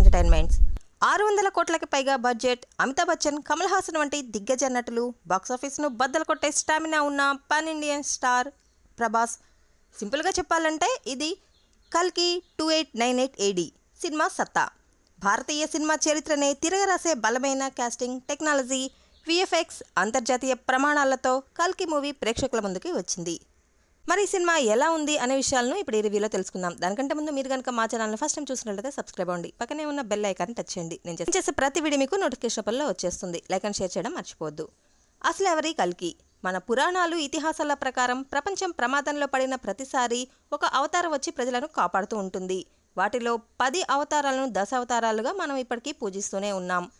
Entertainments. ఆరు వందల కోట్లకి పైగా బడ్జెట్ అమితాబ్ బచ్చన్ కమల్ హాసన్ వంటి దిగ్గజ నటులు బాక్సాఫీస్ను బద్దలు కొట్టే స్టామినా ఉన్న పాన్ ఇండియన్ స్టార్ ప్రభాస్. సింపుల్గా చెప్పాలంటే ఇది కల్కి two eight nine eight AD cinema సత్తా. భారతీయ సినిమా చరిత్రనే తిరగరాసే బలమైన కాస్టింగ్ టెక్నాలజీ విఎఫ్ఎక్స్ అంతర్జాతీయ ప్రమాణాలతో కల్కి మూవీ ప్రేక్షకుల ముందుకి వచ్చింది. మరి ఈ సినిమా ఎలా ఉంది అనే విషయాలను ఇప్పుడు ఈ రివ్యూలో తెలుసుకుందాం. దానికంటే ముందు మీరు కనుక మా ఛానల్ని ఫస్ట్ టైం చూసినట్లయితే సబ్స్క్రైబ్ అవ్వండి. పక్కనే ఉన్న బెల్ ఐకాన్ టచ్ చేయండి. నేను చేసే- ప్రతి వీడియో మీకు నోటిఫికేషన్ పనిలో వచ్చేస్తుంది. లైక్ అండ్ షేర్ చేయడం మర్చిపోవద్దు. అసలు ఎవరి కల్కి? మన పురాణాలు ఇతిహాసాల ప్రకారం ప్రపంచం ప్రమాదంలో పడిన ప్రతిసారి ఒక అవతారం వచ్చి ప్రజలను కాపాడుతూ ఉంటుంది. వాటిలో పది అవతారాలను దశ అవతారాలుగా మనం ఇప్పటికీ పూజిస్తూనే ఉన్నాం.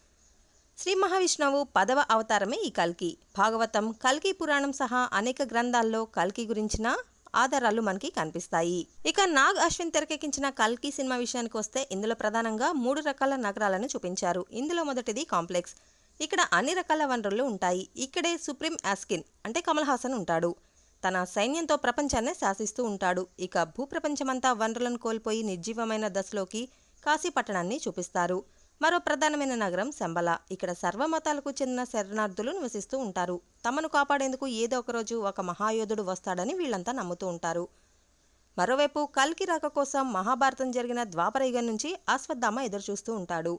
శ్రీ మహావిష్ణువు పదవ అవతారమే ఈ కల్కి. భాగవతం కల్కి పురాణం సహా అనేక గ్రంథాల్లో కల్కి గురించిన ఆధారాలు మనకి కనిపిస్తాయి. ఇక నాగ్ అశ్విన్ తెరకెక్కించిన కల్కి సినిమా విషయానికి వస్తే ఇందులో ప్రధానంగా మూడు రకాల నగరాలను చూపించారు. ఇందులో మొదటిది కాంప్లెక్స్. ఇక్కడ అన్ని రకాల వనరులు ఉంటాయి. ఇక్కడే సుప్రీం యాస్కిన్ అంటే కమల్ హాసన్ ఉంటాడు. తన సైన్యంతో ప్రపంచాన్ని శాసిస్తూ ఉంటాడు. ఇక భూప్రపంచమంతా వనరులను కోల్పోయి నిర్జీవమైన దశలోకి కాశీ పట్టణాన్ని చూపిస్తారు. మరో ప్రధానమైన నగరం శంబల. ఇక్కడ సర్వమతాలకు చెందిన శరణార్థులు నివసిస్తూ ఉంటారు. తమను కాపాడేందుకు ఏదో ఒకరోజు ఒక మహాయోధుడు వస్తాడని వీళ్ళంతా నమ్ముతూ ఉంటారు. మరోవైపు కల్కి రాక కోసం మహాభారతం జరిగిన ద్వాపరయుగం నుంచి అశ్వత్థామ ఎదురుచూస్తూ ఉంటాడు.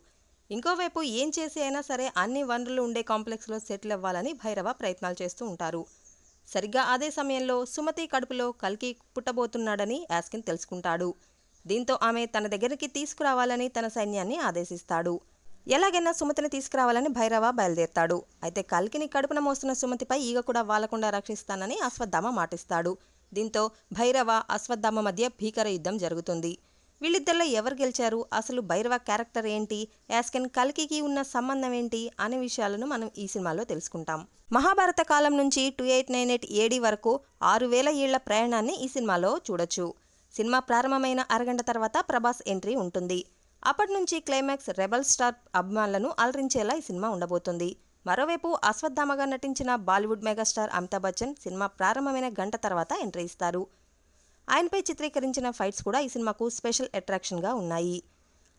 ఇంకోవైపు ఏం చేసి అయినా సరే అన్ని వనరులు ఉండే కాంప్లెక్స్లో సెటిల్ అవ్వాలని భైరవ ప్రయత్నాలు చేస్తూ ఉంటారు. సరిగ్గా అదే సమయంలో సుమతి కడుపులో కల్కి పుట్టబోతున్నాడని యాస్కిన్ తెలుసుకుంటాడు. దీంతో ఆమె తన దగ్గరికి తీసుకురావాలని తన సైన్యాన్ని ఆదేశిస్తాడు. ఎలాగైనా సుమతిని తీసుకురావాలని భైరవ బయలుదేరుతాడు. అయితే కల్కిని కడుపున మోస్తున్న సుమతిపై ఈగ కూడా వాలకుండా రక్షిస్తానని అశ్వత్థామ మాటిస్తాడు. దీంతో భైరవ అశ్వత్థామ మధ్య భీకర యుద్ధం జరుగుతుంది. వీళ్ళిద్దరిలో ఎవరు గెలిచారు? అసలు భైరవ క్యారెక్టర్ ఏంటి? యాస్కెన్ కల్కికి ఉన్న సంబంధం ఏంటి? అనే విషయాలను మనం ఈ సినిమాలో తెలుసుకుంటాం. మహాభారత కాలం నుంచి two eight nine eight A వరకు ఆరు వేల ఏళ్ళ ప్రయాణాన్ని ఈ సినిమాలో చూడొచ్చు. సినిమా ప్రారంభమైన అరగంట తర్వాత ప్రభాస్ ఎంట్రీ ఉంటుంది. అప్పటి నుంచి క్లైమాక్స్ రెబల్ స్టార్ అభిమానులను అలరించేలా ఈ సినిమా ఉండబోతుంది. మరోవైపు అశ్వత్థామగా నటించిన బాలీవుడ్ మెగాస్టార్ అమితాబ్ బచ్చన్ సినిమా ప్రారంభమైన గంట తర్వాత ఎంట్రీ ఇస్తారు. ఆయనపై చిత్రీకరించిన ఫైట్స్ కూడా ఈ సినిమాకు స్పెషల్ అట్రాక్షన్గా ఉన్నాయి.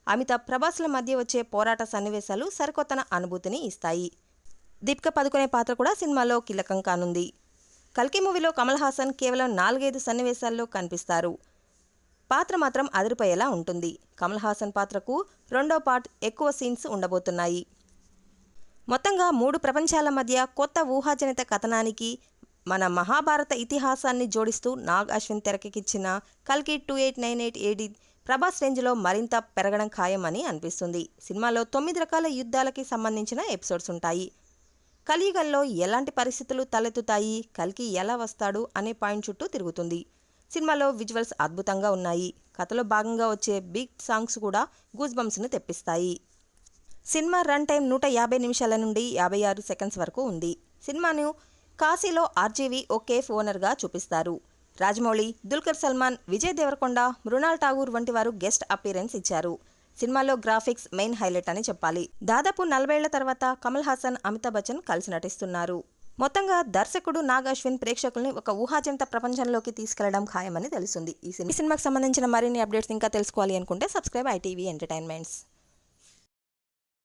అమితాబ్ ప్రభాస్ల మధ్య వచ్చే పోరాట సన్నివేశాలు సరికొత్త అనుభూతిని ఇస్తాయి. దీపిక పదుకునే పాత్ర కూడా సినిమాలో కీలకం కానుంది. కల్కి మూవీలో కమల్ హాసన్ కేవలం నాలుగైదు సన్నివేశాల్లో కనిపిస్తారు. పాత్ర మాత్రం అదిరిపోయేలా ఉంటుంది. కమల్ హాసన్ పాత్రకు రెండో పార్ట్ ఎక్కువ సీన్స్ ఉండబోతున్నాయి. మొత్తంగా మూడు ప్రపంచాల మధ్య కొత్త ఊహాజనిత కథనానికి మన మహాభారత ఇతిహాసాన్ని జోడిస్తూ నాగ్ అశ్విన్ తెరకెక్కించిన కల్కి two eight nine eight AD Prabhas రేంజ్లో మరింత పెరగడం ఖాయమని అనిపిస్తుంది. సినిమాలో తొమ్మిది రకాల యుద్ధాలకి సంబంధించిన ఎపిసోడ్స్ ఉంటాయి. కలియుగంలో ఎలాంటి పరిస్థితులు తలెత్తుతాయి? కల్కి ఎలా వస్తాడు? అనే పాయింట్ చుట్టూ తిరుగుతుంది. సినిమాలో విజువల్స్ అద్భుతంగా ఉన్నాయి. కథలో భాగంగా వచ్చే బిగ్ సాంగ్స్ కూడా గూజ్ బంప్స్ను తెప్పిస్తాయి. సినిమా రన్ టైం నూట యాభై నిమిషాల నుండి యాభై ఆరు సెకండ్స్ వరకు ఉంది. సినిమాను కాశీలో ఆర్జీవి ఓ కేఫ్ ఓనర్గా చూపిస్తారు. రాజమౌళి దుల్కర్ సల్మాన్ విజయ్ దేవరకొండ మృణాల్ ఠాగూర్ వంటి వారు గెస్ట్ అపీరెన్స్ ఇచ్చారు. సినిమాలో గ్రాఫిక్స్ మెయిన్ హైలైట్ అని చెప్పాలి. దాదాపు నలభై ఏళ్ళ తర్వాత కమల్ హాసన్ అమితాబ్ బచ్చన్ కలిసి నటిస్తున్నారు. మొత్తంగా దర్శకుడు నాగాశ్విన్ ప్రేక్షకుల్ని ఒక ఊహాజనిత ప్రపంచంలోకి తీసుకెళ్ళడం ఖాయమని తెలుస్తుంది. ఈ ఈ సినిమాకి సంబంధించిన మరిన్ని అప్డేట్స్ ఇంకా తెలుసుకోవాలి అనుకుంటే సబ్స్క్రైబ్ ఐటీవీ ఎంటర్టైన్మెంట్స్